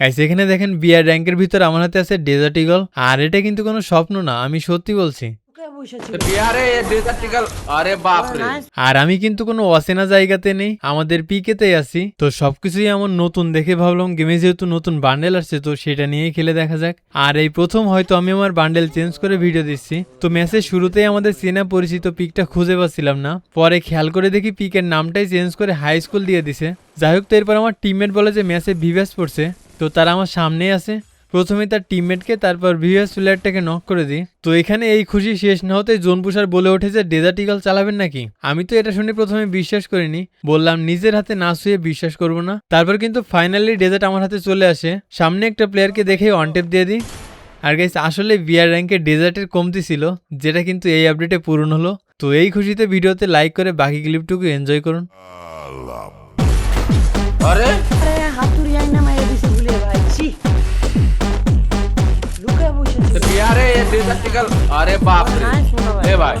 Guys এখানে দেখেন বিয়ার র্যাঙ্কের ভিতর আমার হাতে আছে ডেজার্ট ইগল আর এটা কিন্তু কোনো স্বপ্ন না আমি সত্যি বলছি। আরে আমি কিন্তু কোনো অচেনা জায়গাতে নেই আমাদের পিকেতেই আছি। তো সবকিছুই আমার নতুন দেখে ভাবলাম গেমে যেহেতু নতুন বান্ডেল আসছে তো সেটা নিয়েই খেলে দেখা যাক। আর এই প্রথম হয়তো আমি আমার বান্ডেল চেঞ্জ করে ভিডিও দিচ্ছি। তো ম্যাচের শুরুতেই আমাদের চেনা পরিচিত পিকটা খুঁজে পাচ্ছিলাম না। পরে খেয়াল করে দেখি পিকের নামটাই চেঞ্জ করে হাই স্কুল দিয়ে দিছে। যাই হোক তো এরপর আমার টিমমেট বলে যে ম্যাচে ভিভাস পড়ছে। তো তারা আমার সামনেই আছে। প্রথমে তার টিমমেটকে তারপর ভিভাস প্লেয়ারটাকে নক করে দিই। তো এখানে এই খুশি শেষ না হতে জোন পুষার বলে ওঠেছে ডেজার্ট ইগল চালাবেন নাকি? আমি তো এটা শুনে প্রথমে বিশ্বাস করিনি। বললাম, নিজের হাতে না শুয়ে বিশ্বাস করব না। তারপর কিন্তু ফাইনালি ডেজার্ট আমার হাতে চলে আসে। সামনে একটা প্লেয়ারকে দেখে ওয়ান টেপ দিয়ে দিই। আর গাইস আসলে বিয়ার র্যাঙ্কে ডেজার্টের কমতি ছিল, যেটা কিন্তু এই আপডেটে পূরণ হলো। তো এই খুশিতে ভিডিওতে লাইক করে বাকি ক্লিপটুকু এনজয় করুন। আরে! বিহারে ডেজার্ট ইগল আরে বাপ রে নাই শোনা ভাই